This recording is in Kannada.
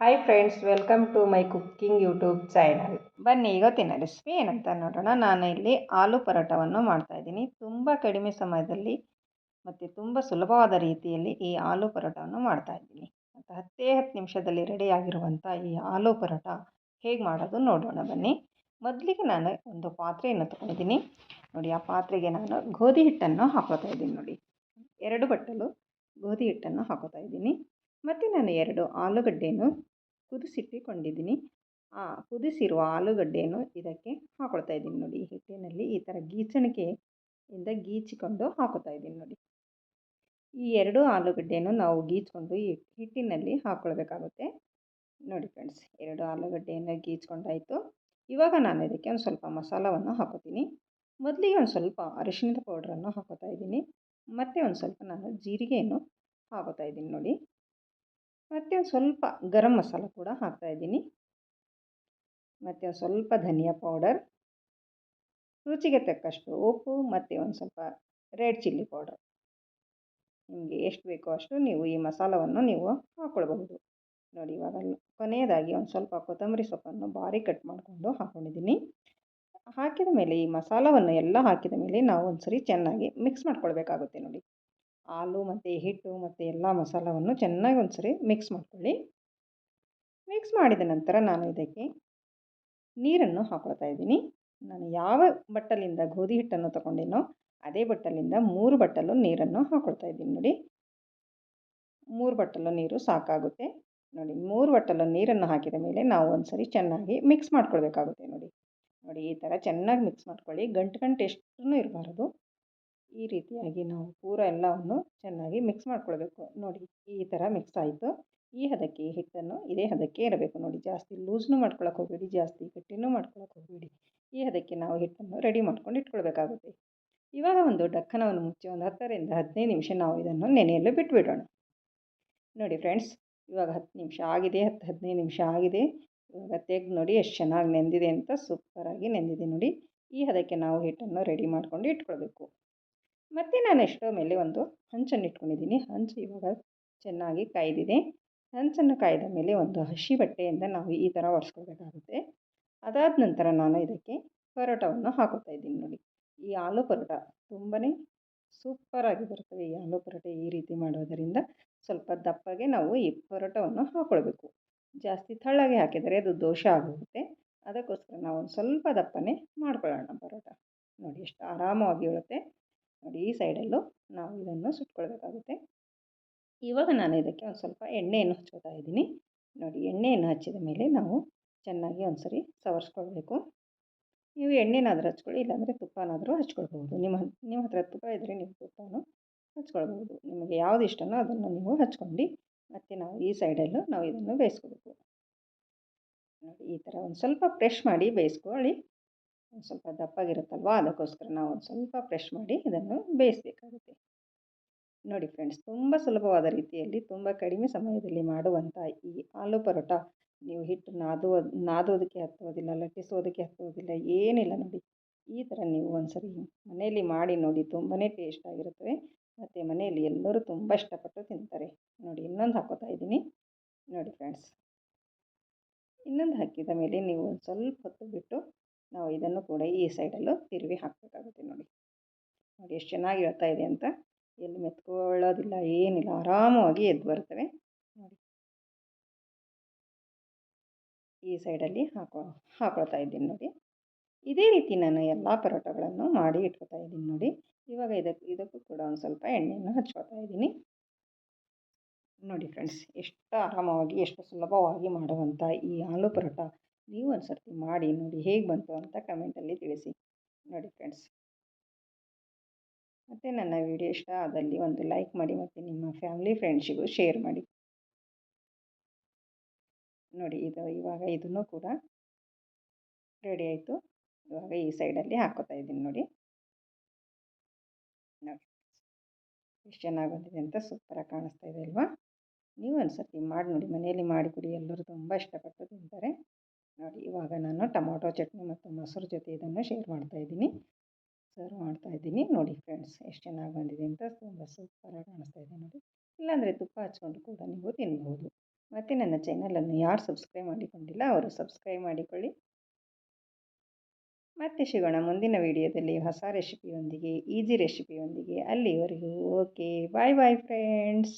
Hi friends welcome to my cooking YouTube channel ಬನ್ನಿ ಇವತ್ತಿನ ರೆಸಿಪಿ ಏನಂತ ನೋಡೋಣ. ನಾನು ಇಲ್ಲಿ ಆಲೂ ಪರೋಟವನ್ನು ಮಾಡ್ತಾಯಿದ್ದೀನಿ ತುಂಬ ಕಡಿಮೆ ಸಮಯದಲ್ಲಿ ಮತ್ತು ತುಂಬ ಸುಲಭವಾದ ರೀತಿಯಲ್ಲಿ ಈ ಆಲೂ ಪರೋಟವನ್ನು ಮಾಡ್ತಾಯಿದ್ದೀನಿ ಮತ್ತು ಹತ್ತೇ ಹತ್ತು ನಿಮಿಷದಲ್ಲಿ ರೆಡಿಯಾಗಿರುವಂಥ ಈ ಆಲೂ ಪರೋಟ ಹೇಗೆ ಮಾಡೋದು ನೋಡೋಣ ಬನ್ನಿ. ಮೊದಲಿಗೆ ನಾನು ಒಂದು ಪಾತ್ರೆಯನ್ನು ತೊಗೊಂಡಿದ್ದೀನಿ. ನೋಡಿ, ಆ ಪಾತ್ರೆಗೆ ನಾನು ಗೋಧಿ ಹಿಟ್ಟನ್ನು ಹಾಕೋತಾ ಇದ್ದೀನಿ ನೋಡಿ. ಎರಡು ಬಟ್ಟಲು ಗೋಧಿ ಹಿಟ್ಟನ್ನು ಹಾಕೋತಾ ಇದ್ದೀನಿ. ಮತ್ತು ನಾನು ಎರಡು ಆಲೂಗಡ್ಡೆಯನ್ನು ಕುದಿಸಿಟ್ಟುಕೊಂಡಿದ್ದೀನಿ. ಆ ಕುದಿಸಿರುವ ಆಲೂಗಡ್ಡೆಯನ್ನು ಇದಕ್ಕೆ ಹಾಕೊಳ್ತಾ ಇದ್ದೀನಿ ನೋಡಿ. ಹಿಟ್ಟಿನಲ್ಲಿ ಈ ಥರ ಗೀಚಣಿಕೆಯಿಂದ ಗೀಚಿಕೊಂಡು ಹಾಕೋತಾ ಇದ್ದೀನಿ ನೋಡಿ. ಈ ಎರಡು ಆಲೂಗಡ್ಡೆಯನ್ನು ನಾವು ಗೀಚ್ಕೊಂಡು ಈ ಹಿಟ್ಟಿನಲ್ಲಿ ಹಾಕ್ಕೊಳ್ಬೇಕಾಗುತ್ತೆ ನೋಡಿ ಫ್ರೆಂಡ್ಸ್ ಎರಡು ಆಲೂಗಡ್ಡೆಯನ್ನು ಗೀಚ್ಕೊಂಡಾಯಿತು. ಇವಾಗ ನಾನು ಇದಕ್ಕೆ ಒಂದು ಸ್ವಲ್ಪ ಮಸಾಲವನ್ನು ಹಾಕೋತೀನಿ. ಮೊದಲಿಗೆ ಒಂದು ಸ್ವಲ್ಪ ಅರಿಶಿಣದ ಪೌಡ್ರನ್ನು ಹಾಕೋತಾ ಇದ್ದೀನಿ. ಮತ್ತು ಒಂದು ಸ್ವಲ್ಪ ನಾನು ಜೀರಿಗೆಯನ್ನು ಹಾಕೋತಾ ಇದ್ದೀನಿ ನೋಡಿ. ಮತ್ತು ಸ್ವಲ್ಪ ಗರಂ ಮಸಾಲ ಕೂಡ ಹಾಕ್ತಾಯಿದ್ದೀನಿ ಮತ್ತು ಒಂದು ಸ್ವಲ್ಪ ಧನಿಯಾ ಪೌಡರ್. ರುಚಿಗೆ ತಕ್ಕಷ್ಟು ಉಪ್ಪು ಮತ್ತು ಒಂದು ಸ್ವಲ್ಪ ರೆಡ್ ಚಿಲ್ಲಿ ಪೌಡರ್. ನಿಮಗೆ ಎಷ್ಟು ಬೇಕೋ ಅಷ್ಟು ನೀವು ಈ ಮಸಾಲವನ್ನು ನೀವು ಹಾಕ್ಕೊಳ್ಬಹುದು ನೋಡಿ ಇವಾಗ ಕೊನೆಯದಾಗಿ ಒಂದು ಸ್ವಲ್ಪ ಕೊತ್ತಂಬರಿ ಸೊಪ್ಪನ್ನು ಭಾರಿ ಕಟ್ ಮಾಡಿಕೊಂಡು ಹಾಕ್ಕೊಂಡಿದ್ದೀನಿ ಹಾಕಿದ ಮೇಲೆ ಈ ಮಸಾಲವನ್ನು ಎಲ್ಲ ಹಾಕಿದ ಮೇಲೆ ನಾವು ಒಂದು ಸರಿ ಚೆನ್ನಾಗಿ ಮಿಕ್ಸ್ ಮಾಡ್ಕೊಳ್ಬೇಕಾಗುತ್ತೆ ನೋಡಿ. ಹಾಲು ಮತ್ತು ಹಿಟ್ಟು ಮತ್ತು ಎಲ್ಲ ಮಸಾಲವನ್ನು ಚೆನ್ನಾಗಿ ಒಂದು ಸರಿ ಮಿಕ್ಸ್ ಮಾಡ್ಕೊಳ್ಳಿ. ಮಿಕ್ಸ್ ಮಾಡಿದ ನಂತರ ನಾನು ಇದಕ್ಕೆ ನೀರನ್ನು ಹಾಕೊಳ್ತಾ ಇದ್ದೀನಿ. ನಾನು ಯಾವ ಬಟ್ಟಲಿಂದ ಗೋಧಿ ಹಿಟ್ಟನ್ನು ತಗೊಂಡಿನೋ ಅದೇ ಬಟ್ಟಲಿಂದ ಮೂರು ಬಟ್ಟಲು ನೀರನ್ನು ಹಾಕೊಳ್ತಾ ಇದ್ದೀನಿ ನೋಡಿ. ಮೂರು ಬಟ್ಟಲು ನೀರು ಸಾಕಾಗುತ್ತೆ. ನೋಡಿ, ಮೂರು ಬಟ್ಟಲು ನೀರನ್ನು ಹಾಕಿದ ಮೇಲೆ ನಾವು ಒಂದ್ಸರಿ ಚೆನ್ನಾಗಿ ಮಿಕ್ಸ್ ಮಾಡ್ಕೊಳ್ಬೇಕಾಗುತ್ತೆ ನೋಡಿ. ನೋಡಿ, ಈ ಥರ ಚೆನ್ನಾಗಿ ಮಿಕ್ಸ್ ಮಾಡ್ಕೊಳ್ಳಿ. ಗಂಟು ಗಂಟು ಎಷ್ಟು ಇರಬಾರ್ದು. ಈ ರೀತಿಯಾಗಿ ನಾವು ಪೂರ ಎಲ್ಲವನ್ನು ಚೆನ್ನಾಗಿ ಮಿಕ್ಸ್ ಮಾಡ್ಕೊಳ್ಬೇಕು. ನೋಡಿ, ಈ ಥರ ಮಿಕ್ಸ್ ಆಯಿತು. ಈ ಹದಕ್ಕೆ ಹಿಟ್ಟನ್ನು ಇದೇ ಹದಕ್ಕೆ ಇರಬೇಕು ನೋಡಿ, ಜಾಸ್ತಿ ಲೂಸ್ನು ಮಾಡ್ಕೊಳಕ್ಕೆ ಹೋಗಬೇಡಿ, ಜಾಸ್ತಿ ಗಟ್ಟಿನೂ ಮಾಡ್ಕೊಳಕ್ಕೆ ಹೋಗಬೇಡಿ. ಈ ಹದಕ್ಕೆ ನಾವು ಹಿಟ್ಟನ್ನು ರೆಡಿ ಮಾಡ್ಕೊಂಡು ಇಟ್ಕೊಳ್ಬೇಕಾಗುತ್ತೆ. ಇವಾಗ ಒಂದು ಡಕ್ಕನವನ್ನು ಮುಚ್ಚಿ, ಒಂದು ಹತ್ತರಿಂದ ಹದಿನೈದು ನಿಮಿಷ ನಾವು ಇದನ್ನು ನೆನೆಯಲು ಬಿಟ್ಬಿಡೋಣ. ನೋಡಿ ಫ್ರೆಂಡ್ಸ್ ಇವಾಗ ಹತ್ತು ನಿಮಿಷ ಆಗಿದೆ, ಹತ್ತು ಹದಿನೈದು ನಿಮಿಷ ಆಗಿದೆ. ಇವಾಗ ತೆಗೆದು ನೋಡಿ, ಎಷ್ಟು ಚೆನ್ನಾಗಿ ನೆಂದಿದೆ ಅಂತ ಸೂಪರಾಗಿ ನೆಂದಿದೆ ನೋಡಿ. ಈ ಹದಕ್ಕೆ ನಾವು ಹಿಟ್ಟನ್ನು ರೆಡಿ ಮಾಡ್ಕೊಂಡು ಇಟ್ಕೊಳ್ಬೇಕು. ಮತ್ತು ನಾನು ಎಷ್ಟೋ ಮೇಲೆ ಒಂದು ಹಂಚನ್ನು ಇಟ್ಕೊಂಡಿದ್ದೀನಿ. ಹಂಚು ಇವಾಗ ಚೆನ್ನಾಗಿ ಕಾಯ್ದಿದೆ. ಹಂಚನ್ನು ಕಾಯ್ದ ಮೇಲೆ ಒಂದು ಹಸಿ ಬಟ್ಟೆಯಿಂದ ನಾವು ಈ ಥರ ಒರೆಸ್ಕೊಳ್ಬೇಕಾಗುತ್ತೆ. ಅದಾದ ನಂತರ ನಾನು ಇದಕ್ಕೆ ಪರೋಟವನ್ನು ಹಾಕೋತಾ ಇದ್ದೀನಿ ನೋಡಿ. ಈ ಆಲೂ ಪರೋಟ ತುಂಬಾ ಸೂಪರಾಗಿ ಬರ್ತವೆ ಈ ಆಲೂ ಪರೋಟ ಈ ರೀತಿ ಮಾಡೋದರಿಂದ ಸ್ವಲ್ಪ ದಪ್ಪಗೆ ನಾವು ಈ ಪರೋಟವನ್ನು ಹಾಕ್ಕೊಳ್ಬೇಕು ಜಾಸ್ತಿ ತಳ್ಳಗೆ ಹಾಕಿದರೆ ಅದು ದೋಷ ಆಗೋಗುತ್ತೆ. ಅದಕ್ಕೋಸ್ಕರ ನಾವು ಸ್ವಲ್ಪ ದಪ್ಪನೇ ಮಾಡ್ಕೊಳ್ಳೋಣ ಪರೋಟ. ನೋಡಿ ಎಷ್ಟು ಆರಾಮವಾಗಿ ಇರುತ್ತೆ ನೋಡಿ, ಈ ಸೈಡಲ್ಲೂ ನಾವು ಇದನ್ನು ಸುಟ್ಕೊಳ್ಬೇಕಾಗುತ್ತೆ. ಇವಾಗ ನಾನು ಇದಕ್ಕೆ ಒಂದು ಸ್ವಲ್ಪ ಎಣ್ಣೆಯನ್ನು ಹಚ್ಕೋತಾ ಇದ್ದೀನಿ. ನೋಡಿ, ಎಣ್ಣೆಯನ್ನು ಹಚ್ಚಿದ ಮೇಲೆ ನಾವು ಚೆನ್ನಾಗಿ ಒಂದು ಸರಿ ಸವರ್ಸ್ಕೊಳ್ಬೇಕು. ನೀವು ಎಣ್ಣೆನಾದರೂ ಹಚ್ಕೊಳ್ಳಿ, ಇಲ್ಲಾಂದರೆ ತುಪ್ಪನಾದರೂ ಹಚ್ಕೊಳ್ಬೋದು ನಿಮ್ಮ ನಿಮ್ಮ ಹತ್ರ ತುಪ್ಪ ಇದ್ದರೆ ನೀವು ತುಪ್ಪನೂ ಹಚ್ಕೊಳ್ಬೋದು ನಿಮಗೆ ಯಾವುದು ಇಷ್ಟನೋ ಅದನ್ನು ನೀವು ಹಚ್ಕೊಂಡು ಮತ್ತು ನಾವು ಈ ಸೈಡಲ್ಲೂ ನಾವು ಇದನ್ನು ಬೇಯಿಸ್ಕೋಬೇಕು ನೋಡಿ, ಈ ಥರ ಒಂದು ಸ್ವಲ್ಪ ಪ್ರೆಶ್ ಮಾಡಿ ಬೇಯಿಸ್ಕೊಳ್ಳಿ. ಒಂದು ಸ್ವಲ್ಪ ದಪ್ಪಾಗಿರುತ್ತಲ್ವ? ಅದಕ್ಕೋಸ್ಕರ ನಾವು ಒಂದು ಸ್ವಲ್ಪ ಫ್ರೆಶ್ ಮಾಡಿ ಇದನ್ನು ಬೇಯಿಸಬೇಕಾಗುತ್ತೆ. ನೋಡಿ ಫ್ರೆಂಡ್ಸ್ ತುಂಬ ಸುಲಭವಾದ ರೀತಿಯಲ್ಲಿ, ತುಂಬ ಕಡಿಮೆ ಸಮಯದಲ್ಲಿ ಮಾಡುವಂಥ ಈ ಆಲೂ ಪರೋಟ ನೀವು ಹಿಟ್ಟು ನಾದುವ ನಾದೋದಕ್ಕೆ ಹತ್ತೋದಿಲ್ಲ ಲಟ್ಟಿಸೋದಕ್ಕೆ ಹತ್ತೋದಿಲ್ಲ ಏನಿಲ್ಲ ನೋಡಿ. ಈ ಥರ ನೀವು ಒಂದು ಸರಿ ಮನೆಯಲ್ಲಿ ಮಾಡಿ ನೋಡಿ ತುಂಬಾ ಟೇಸ್ಟಾಗಿರುತ್ತವೆ ಮತ್ತು ಮನೆಯಲ್ಲಿ ಎಲ್ಲರೂ ತುಂಬ ಇಷ್ಟಪಟ್ಟು ತಿಂತಾರೆ. ನೋಡಿ, ಇನ್ನೊಂದು ಹಾಕೋತಾ ಇದ್ದೀನಿ. ನೋಡಿ ಫ್ರೆಂಡ್ಸ್ ಇನ್ನೊಂದು ಹಾಕಿದ ಮೇಲೆ ನೀವು ಒಂದು ಸ್ವಲ್ಪ ಹೊತ್ತು ಬಿಟ್ಟು ನಾವು ಇದನ್ನು ಕೂಡ ಈ ಸೈಡಲ್ಲೂ ತಿರುವಿ ಹಾಕಬೇಕಾಗುತ್ತೆ ನೋಡಿ. ನೋಡಿ ಎಷ್ಟು ಚೆನ್ನಾಗಿ ಹೇಳ್ತಾ ಇದೆ ಅಂತ. ಎಲ್ಲಿ ಮೆತ್ಕೊಳ್ಳೋದಿಲ್ಲ, ಏನಿಲ್ಲ, ಆರಾಮವಾಗಿ ಎದ್ದು ಬರ್ತವೆ. ನೋಡಿ. ಈ ಸೈಡಲ್ಲಿ ಹಾಕೋ, ಹಾಕೊಳ್ತಾ ಇದ್ದೀನಿ ನೋಡಿ. ಇದೇ ರೀತಿ ನಾನು ಎಲ್ಲ ಪರೋಟಗಳನ್ನು ಮಾಡಿ ಇಟ್ಕೊತಾ ಇದ್ದೀನಿ ನೋಡಿ. ಇವಾಗ ಇದಕ್ಕೆ ಇದಕ್ಕೂ ಕೂಡ ಒಂದು ಸ್ವಲ್ಪ ಎಣ್ಣೆಯನ್ನು ಹಚ್ಕೊತಾ ಇದ್ದೀನಿ. ನೋಡಿ ಫ್ರೆಂಡ್ಸ್, ಎಷ್ಟು ಆರಾಮವಾಗಿ, ಎಷ್ಟು ಸುಲಭವಾಗಿ ಮಾಡುವಂಥ ಈ ಆಲೂ ಪರೋಟ. ನೀವು ಒಂದು ಸರ್ತಿ ಮಾಡಿ, ನೋಡಿ ಹೇಗೆ ಬಂತು ಅಂತ ಕಮೆಂಟಲ್ಲಿ ತಿಳಿಸಿ. ನೋಡಿ ಫ್ರೆಂಡ್ಸ್ ಮತ್ತು ನನ್ನ ವಿಡಿಯೋ ಇಷ್ಟ ಆದಲ್ಲಿ ಒಂದು ಲೈಕ್ ಮಾಡಿ ಮತ್ತು ನಿಮ್ಮ ಫ್ಯಾಮಿಲಿ ಫ್ರೆಂಡ್ಸಿಗೂ ಶೇರ್ ಮಾಡಿ. ನೋಡಿ ಇದು ಇವಾಗ ಇದನ್ನು ಕೂಡ ರೆಡಿ ಆಯಿತು. ಇವಾಗ ಈ ಸೈಡಲ್ಲಿ ಹಾಕೋತಾ ಇದ್ದೀನಿ ನೋಡಿ. ನೋಡಿ ಎಷ್ಟು ಚೆನ್ನಾಗಿ ಬಂದಿದೆ ಅಂತ ಸೂಪರಾಗಿ ಕಾಣಿಸ್ತಾ ಇದೆ ಅಲ್ವಾ? ನೀವು ಒಂದು ಸರ್ತಿ ಮಾಡಿ ನೋಡಿ, ಮನೆಯಲ್ಲಿ ಮಾಡಿ ಕೊಡಿ. ಎಲ್ಲರೂ ತುಂಬ ಇಷ್ಟಪಟ್ಟು ತಿಂತಾರೆ. ನೋಡಿ ಇವಾಗ ನಾನು ಟೊಮೊಟೊ ಚಟ್ನಿ ಮತ್ತು ಮೊಸರು ಜೊತೆ ಇದನ್ನು ಶೇರ್ ಮಾಡ್ತಾಯಿದ್ದೀನಿ ಸರ್ವ್ ಮಾಡ್ತಾಯಿದ್ದೀನಿ ನೋಡಿ ಫ್ರೆಂಡ್ಸ್ ಎಷ್ಟು ಚೆನ್ನಾಗಿ ಬಂದಿದೆ ಅಂತ ತುಂಬ ಸೂಪರಾಗಿ ಕಾಣಿಸ್ತಾ ಇದೆ ನೋಡಿ. ಇಲ್ಲಾಂದರೆ ತುಪ್ಪ ಹಚ್ಕೊಂಡು ಕೂಡ ನೀವು ತಿನ್ಬೋದು. ಮತ್ತು ನನ್ನ ಚಾನಲನ್ನು ಯಾರು ಸಬ್ಸ್ಕ್ರೈಬ್ ಮಾಡಿಕೊಂಡಿಲ್ಲ, ಅವರು ಸಬ್ಸ್ಕ್ರೈಬ್ ಮಾಡಿಕೊಳ್ಳಿ. ಮತ್ತೆ ಸಿಗೋಣ ಮುಂದಿನ ವಿಡಿಯೋದಲ್ಲಿ ಹೊಸ ರೆಸಿಪಿಯೊಂದಿಗೆ ಈಜಿ ರೆಸಿಪಿಯೊಂದಿಗೆ ಅಲ್ಲಿವರೆಗೂ. Okay bye bye friends